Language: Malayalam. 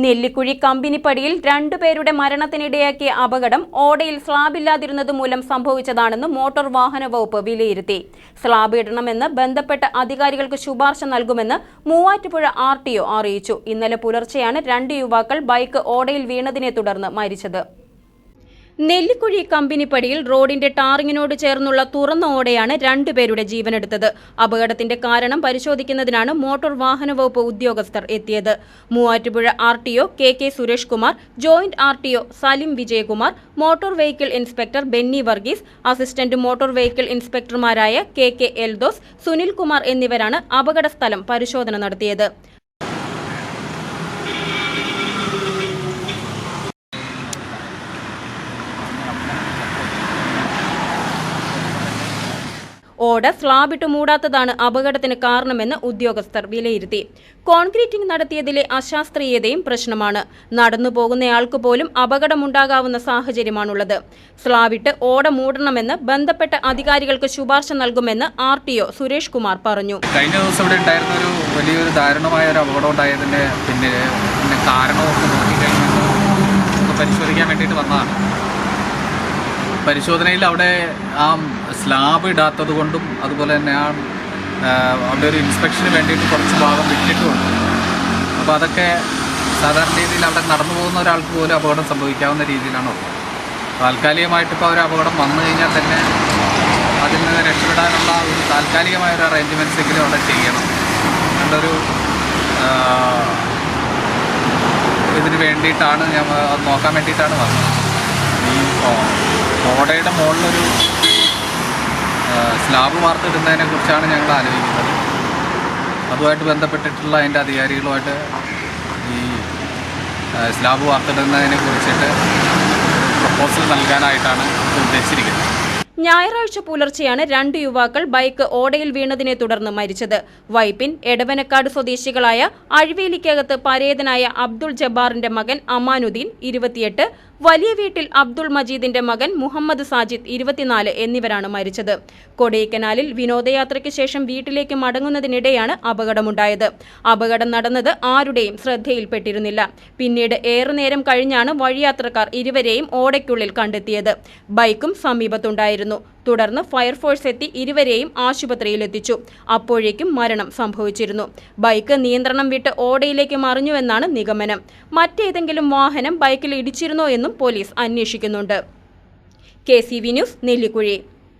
നെല്ലിക്കുഴി കമ്പനിപ്പടിയിൽ രണ്ടുപേരുടെ മരണത്തിനിടയാക്കിയ അപകടം ഓടയിൽ സ്ലാബില്ലാതിരുന്നത് മൂലം സംഭവിച്ചതാണെന്ന് മോട്ടോർ വാഹന വകുപ്പ് വിലയിരുത്തി. സ്ലാബ് ഇടണമെന്ന് ബന്ധപ്പെട്ട അധികാരികൾക്ക് ശുപാർശ നൽകുമെന്ന് മൂവാറ്റുപുഴ ആർ അറിയിച്ചു. ഇന്നലെ പുലർച്ചെയാണ് രണ്ട് യുവാക്കൾ ബൈക്ക് ഓടയിൽ വീണതിനെ തുടർന്ന് മരിച്ചത്. നെല്ലിക്കുഴി കമ്പനിപ്പടിയിൽ റോഡിന്റെ ടാറിങ്ങിനോട് ചേർന്നുള്ള തുറന്ന ഓടയാണ് രണ്ടുപേരുടെ ജീവനെടുത്തത്. അപകടത്തിന്റെ കാരണം പരിശോധിക്കുന്നതിനാണ് മോട്ടോർ വാഹന വകുപ്പ് ഉദ്യോഗസ്ഥർ എത്തിയത്. Muvattupuzha R T O K K Suresh Kumar joint R T O Salim Vijayakumar motor vehicle inspector Benny Varghese assistant motor vehicle ഇൻസ്പെക്ടർമാരായ K K Eldhose Sunilkumar എന്നിവരാണ് അപകടസ്ഥലം പരിശോധന നടത്തിയത്. ഓട സ്ലാബിട്ട് മൂടാത്തതാണ് അപകടത്തിന് കാരണമെന്ന് ഉദ്യോഗസ്ഥർ വിലയിരുത്തി. കോൺക്രീറ്റിംഗ് നടത്തിയതിലെ അശാസ്ത്രീയതയും പ്രശ്നമാണ്. നടന്നു പോകുന്നയാൾക്ക് പോലും അപകടമുണ്ടാകാവുന്ന സാഹചര്യമാണുള്ളത്. സ്ലാബിട്ട് ഓട മൂടണമെന്ന് ബന്ധപ്പെട്ട അധികാരികൾക്ക് ശുപാർശ നൽകുമെന്ന് R T O Suresh Kumar പറഞ്ഞു. കഴിഞ്ഞ ദിവസം ഇവിടെ ഉണ്ടായിരുന്ന ഒരു വലിയൊരു ദാരുണമായ ഒരു അപകടം ഉണ്ടായതിന്റെ പിന്നിൽ പിന്നെ കാരണമൊക്കെ നോക്കിക്കഴിഞ്ഞാൽ പരിശോധിക്കാൻ വേണ്ടിയിട്ട് വന്നതാണ്. പരിശോധനയിൽ അവിടെ ആ സ്ലാബ് ഇടാത്തത് കൊണ്ടും അതുപോലെ തന്നെ ആ അവിടെ ഒരു ഇൻസ്പെക്ഷന് വേണ്ടിയിട്ട് കുറച്ച് ഭാഗം വിട്ടിട്ടുമുണ്ട് അപ്പോൾ അതൊക്കെ സാധാരണ രീതിയിൽ അവിടെ നടന്നു പോകുന്ന ഒരാൾക്ക് പോലും അപകടം സംഭവിക്കാവുന്ന രീതിയിലാണ് ഉള്ളത്. താൽക്കാലികമായിട്ട് ഇപ്പോൾ ഒരു അപകടം വന്നു കഴിഞ്ഞാൽ തന്നെ അതിൽ നിന്ന് രക്ഷപ്പെടാനുള്ള ഒരു താൽക്കാലികമായ ഒരു അറേഞ്ച്മെന്റ്സ് എങ്കിലും അവിടെ ചെയ്യണം. എന്നുള്ളൊരു ആ, ഇതിന് വേണ്ടിയിട്ടാണ് ഞാൻ നോക്കാൻ വേണ്ടിയിട്ടാണ് വന്നത്. ഈ ഓടയുടെ മുകളിലൊരു സ്ലാബ് വാർത്തിടുന്നതിനെ കുറിച്ചാണ് ഞങ്ങൾ ആലോചിക്കുന്നത്. അതുമായിട്ട് ബന്ധപ്പെട്ടിട്ടുള്ള അതിന്റെ അധികാരികളുമായിട്ട് ഈ സ്ലാബ് വാർത്തിടുന്നതിനെ കുറിച്ചിട്ട് പ്രപ്പോസൽ നൽകാനായിട്ടാണ് ഉദ്ദേശിച്ചിരിക്കുന്നത്. ഞായറാഴ്ച പുലർച്ചെയാണ് രണ്ട് യുവാക്കൾ ബൈക്ക് ഓടയിൽ വീണതിനെ തുടർന്ന് മരിച്ചത്. വൈപ്പിൻ എടവനക്കാട് സ്വദേശികളായ അഴിവേലിക്കകത്ത് പരേതനായ അബ്ദുൾ ജബ്ബാറിന്റെ മകൻ അമാനുദ്ദീൻ ഇരുപത്തിയെട്ട് വലിയ വീട്ടിൽ അബ്ദുൾ മജീദിന്റെ മകൻ മുഹമ്മദ് സാജിദ് ഇരുപത്തിനാല് എന്നിവരാണ് മരിച്ചത്. കൊടൈക്കനാലിൽ വിനോദയാത്രയ്ക്ക് ശേഷം വീട്ടിലേക്ക് മടങ്ങുന്നതിനിടെയാണ് അപകടമുണ്ടായത്. അപകടം നടന്നത് ആരുടെയും ശ്രദ്ധയിൽപ്പെട്ടിരുന്നില്ല. പിന്നീട് ഏറെ നേരം കഴിഞ്ഞാണ് വഴിയാത്രക്കാർ ഇരുവരെയും ഓടയ്ക്കുള്ളിൽ കണ്ടെത്തിയത്. ബൈക്കും സമീപത്തുണ്ടായിരുന്നു. തുടർന്ന് ഫയർഫോഴ്സ് എത്തി ഇരുവരെയും ആശുപത്രിയിലെത്തിച്ചു. അപ്പോഴേക്കും മരണം സംഭവിച്ചിരുന്നു. ബൈക്ക് നിയന്ത്രണം വിട്ട് ഓടയിലേക്ക് മറിഞ്ഞുവെന്നാണ് നിഗമനം. മറ്റേതെങ്കിലും വാഹനം ബൈക്കിൽ ഇടിച്ചിരുന്നോ എന്നും പോലീസ് അന്വേഷിക്കുന്നുണ്ട്. K C V news Nellikuzhi.